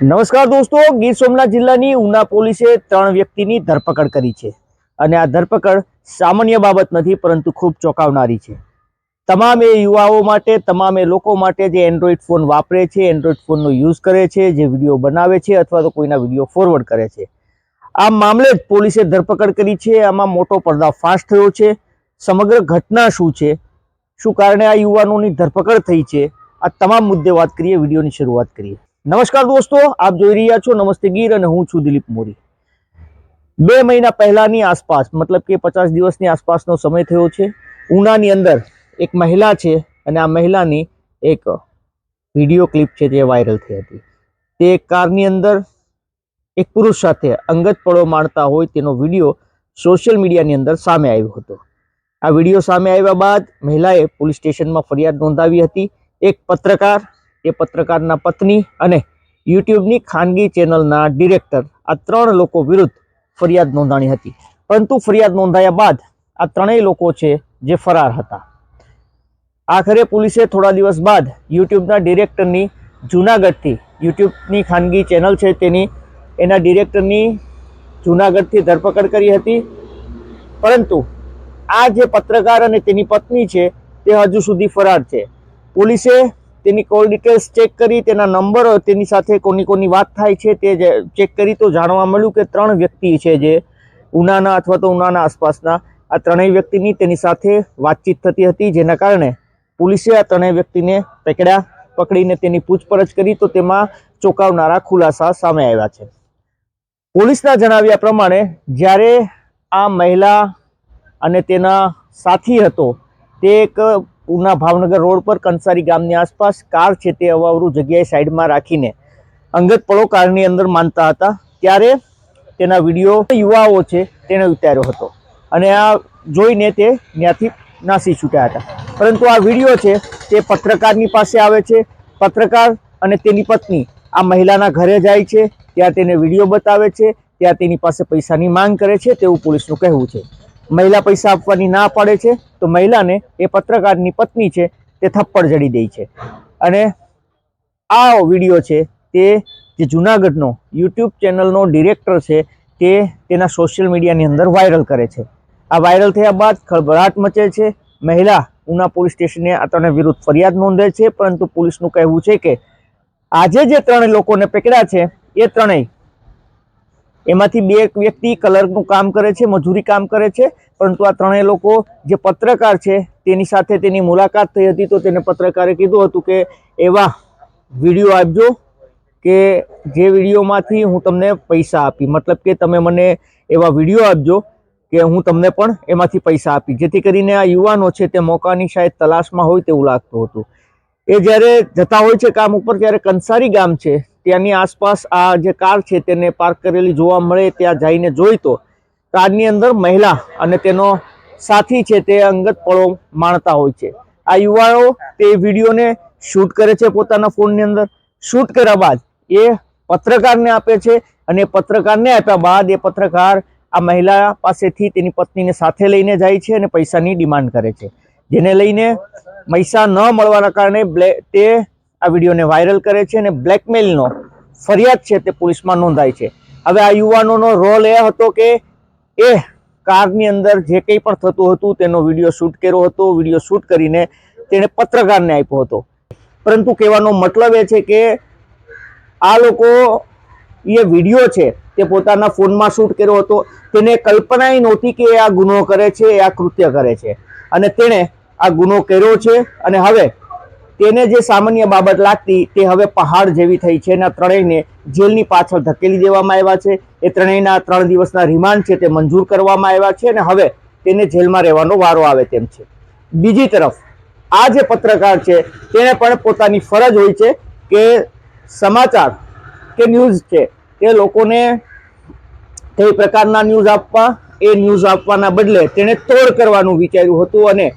નમસ્કાર દોસ્તો, ગીર સોમનાથ જિલ્લાની ઉના પોલીસે ત્રણ વ્યક્તિની ધરપકડ કરી છે. અને આ ધરપકડ સામાન્ય બાબત નથી, પરંતુ ખૂબ ચોંકાવનારી છે. તમામ યુવાઓ માટે, તમામ લોકો માટે જે એન્ડ્રોઈડ ફોન વાપરે છે એન્ડ્રોઈડ ફોનનો યુઝ કરે છે, જે વીડિયો બનાવે છે, અથવા તો કોઈના વીડિયો ફોરવર્ડ કરે છે. આ મામલે જ પોલીસે ધરપકડ કરી છે. આમાં મોટો પર્દાફાશ થયો છે. સમગ્ર ઘટના શું છે? શું કારણે આ યુવાનોની ધરપકડ થઈ છે? આ તમામ મુદ્દે વાત કરીએ, વિડીયોની શરૂઆત કરીએ. નમસ્કાર દોસ્તો, આપ જોઈ રહ્યા છો નમસ્તે ગીર અને હું છું દિલીપ મોરી. બે મહિના પહેલાની આસપાસ, મતલબ કે પચાસ દિવસની આસપાસનો સમય થયો છે, ઉનાની અંદર એક મહિલા છે અને આ મહિલાની એક વીડિયો ક્લિપ છે જે વાયરલ થઈ હતી. તે કારની અંદર એક પુરુષ સાથે અંગત પળો માણતા હોય તેનો વીડિયો સોશિયલ મીડિયાની અંદર સામે આવ્યો હતો. આ વીડિયો સામે આવ્યા બાદ મહિલાએ પોલીસ સ્ટેશનમાં ફરિયાદ નોંધાવી હતી. એક પત્રકાર એ પત્રકારના પત્ની અને યુટ્યુબની ખાનગી ચેનલના ડિરેક્ટર. આ ત્રણ લોકો વિરુદ્ધ ફરિયાદ નોંધાણી હતી. પરંતુ ફરિયાદ નોંધાયા બાદ આ ત્રણેય લોકો છે જે ફરાર હતા. આખરે પોલીસે થોડા દિવસ બાદ યુટ્યુબના ડિરેક્ટરની જૂનાગઢથી, યુટ્યુબની ખાનગી ચેનલ છે તેની, એના ડિરેક્ટરની જૂનાગઢથી ધરપકડ કરી હતી. પરંતુ આ જે પત્રકાર અને તેની પત્ની છે તે હજુ સુધી ફરાર છે. પોલીસે તેની કોલ ડિટેલ્સ ચેક કરી, તેના નંબર તેની સાથે કોની કોની વાત થાય છે તે ચેક કરી તો જાણવા મળ્યું કે ત્રણ વ્યક્તિ છે જે ઉનાના અથવા તો ઉનાના આસપાસના. આ ત્રણેય વ્યક્તિની તેની સાથે વાતચીત થતી હતી, જેના કારણે પોલીસે આ ત્રણેય વ્યક્તિને પકડ્યા, પકડીને તેની પૂછપરછ કરી તો તેમાં ચોંકાવનારા ખુલાસા સામે આવ્યા છે. પોલીસના જણાવ્યા પ્રમાણે, જ્યારે આ મહિલા અને તેના સાથી હતો, તે એક ઉના ભાવનગર રોડ પર કંસારી ગામની આસપાસ કાર છે તે અવાવરુ જગ્યાએ સાઈડમાં રાખીને અંગત પળો કારની અંદર માનતા હતા. ત્યારે તેના વીડિયો યુવાઓ છે તેને ઉતાર્યો હતો અને આ જોઈને તે ત્યાંથી નાસી છૂટ્યા હતા. પરંતુ આ વીડિયો છે તે પત્રકારની પાસે આવે છે. પત્રકાર અને તેની પત્ની આ મહિલાના ઘરે જાય છે. ત્યાં તેને વીડિયો બતાવે છે. ત્યાં તેની પાસે પૈસાની માંગ કરે છે તેવું પોલીસનું કહેવું છે. મહિલા પૈસા આપવાની ના પાડે છે, તો મહિલાને એ પત્રકારની પત્ની છે તે થપ્પડ જડી દે છે. અને આ વીડિયો છે તે જે જુનાગઢનો યુટ્યુબ ચેનલનો ડિરેક્ટર છે તે તેના સોશિયલ મીડિયાની અંદર વાયરલ કરે છે. આ વાયરલ થયા બાદ ખળભળાટ મચે છે. મહિલા ઉના પોલીસ સ્ટેશને આ ત્રણે વિરુદ્ધ ફરિયાદ નોંધે છે, પરંતુ પોલીસનું કહેવું છે કે આજે જે ત્રણેય લોકોને પકડ્યા છે, એ ત્રણેય એમાંથી બે વ્યક્તિ કલર્કનું કામ કરે છે, મજૂરી કામ કરે છે, પરંતુ આ ત્રણેય લોકો જે પત્રકાર છે, તેની સાથે તેની મુલાકાત થઈ હતી તો તેને પત્રકારે કીધું હતું કે, એવા વીડિયો આપજો કે જે વિડીયોમાંથી હું તમને પૈસા આપી, મતલબ કે તમે મને એવા વીડિયો આપજો કે હું તમને પણ એમાંથી પૈસા આપી. જેથી કરીને આ યુવાનો છે તે મોકાની શાયદ તલાશમાં હોય તેવું લાગતું હતું. એ જ્યારે જતા હોય છે કામ ઉપર, ત્યારે કંસારી ગામ છે ત્યાંની આસપાસ આ જે કાર છે તેને પાર્ક કરેલી જોવા મળે, ત્યાં જઈને જોઈ તો કારની અંદર મહિલા અને તેનો સાથી છે તે અંગત પળો માણતા હોય છે. આ યુવાઓ તે વિડીયોને શૂટ કરે છે પોતાના ફોનની અંદર. શૂટ કર્યા બાદ એ પત્રકારને આપે છે અને પત્રકારને આપ્યા બાદ એ પત્રકાર આ મહિલા પાસેથી તેની પત્નીને સાથે લઈને જાય છે અને પૈસાની ડિમાન્ડ કરે છે. જેને લઈને પૈસા ન મળવાના કારણે તે આ વિડીયોને વાયરલ કરે છે અને બ્લેકમેલનો ફરિયાદ છે તે પોલીસમાં નોંધાય છે. હવે આ યુવાનોનો રોલ એ હતો કે એ કારની અંદર જે કંઈ પણ થતું હતું તેનો વીડિયો શૂટ કર્યો હતો, વીડિયો શૂટ કરીને તેણે પત્રકારને આપ્યો હતો. પરંતુ કહેવાનો મતલબ એ છે કે આ લોકો એ વીડિયો છે તે પોતાના ફોનમાં શૂટ કર્યો હતો. તેને કલ્પના નહોતી કે આ ગુનો કરે છે, એ આ કૃત્ય કરે છે. અને તેણે આ ગુનો કર્યો છે અને હવે તેને જે સામાન્ય બાબત લાગતી તે હવે પહાડ જેવી થઈ છે અને ત્રણેયને જેલની પાછળ ધકેલી દેવામાં આવ્યા છે. એ ત્રણેયના ત્રણ દિવસના રિમાન્ડ છે તે મંજૂર કરવામાં આવ્યા છે અને હવે તેને જેલમાં રહેવાનો વારો આવે તેમ છે. બીજી તરફ, આ જે પત્રકાર છે તેને પણ પોતાની ફરજ હોય છે કે સમાચાર કે ન્યૂઝ છે તે લોકોને કઈ પ્રકારના ન્યૂઝ આપવા, એ ન્યૂઝ આપવાના બદલે તેણે તોડ કરવાનું વિચાર્યું હતું અને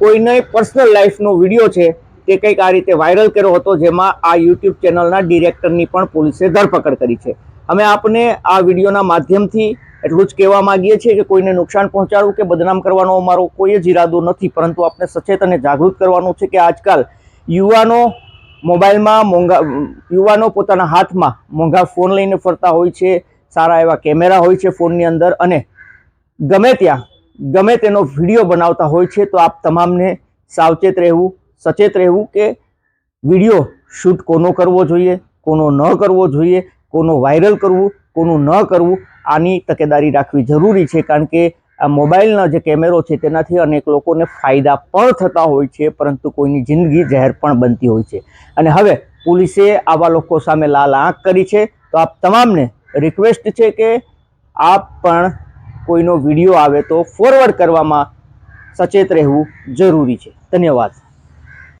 કોઈને પર્સનલ લાઈફનો વીડિયો છે તે કંઈક આ રીતે વાયરલ કર્યો હતો, જેમાં આ યુટ્યુબ ચેનલના ડિરેક્ટરની પણ પોલીસે ધરપકડ કરી છે. અમે આપને આ વિડીયોના માધ્યમથી એટલું જ કહેવા માંગીએ છીએ કે કોઈને નુકસાન પહોંચાડવું કે બદનામ કરવાનો અમારો કોઈ જ ઈરાદો નથી, પરંતુ આપણે સચેત અને જાગૃત કરવાનું છે કે આજકાલ યુવાનો મોબાઈલમાં મોંઘા, યુવાનો પોતાના હાથમાં મોંઘા ફોન લઈને ફરતા હોય છે, સારા એવા કેમેરા હોય છે ફોનની અંદર અને ગમે ત્યાં, ગમે તેનો વીડિયો બનાવતા હોય છે, તો આપ તમામને સાવચેત રહેવું સચેત રહેવું કે વીડિયો શૂટ કોનો કરવો જોઈએ, કોનો ન કરવો જોઈએ, કોનો વાયરલ કરવું, કોનું ન કરવું, આની તકેદારી રાખવી જરૂરી છે. કારણ કે આ મોબાઈલનો જે કેમેરો છે તેનાથી અનેક લોકોને ફાયદા પણ થતા હોય છે, પરંતુ કોઈની જિંદગી ઝેર પણ બનતી હોય છે. અને હવે પોલીસે આવા લોકો સામે લાલ આંખ કરી છે. તો આપ તમામને રિક્વેસ્ટ છે કે આપ પણ કોઈનો વીડિયો આવે તો ફોરવર્ડ કરવામાં સચેત રહેવું જરૂરી છે. ધન્યવાદ.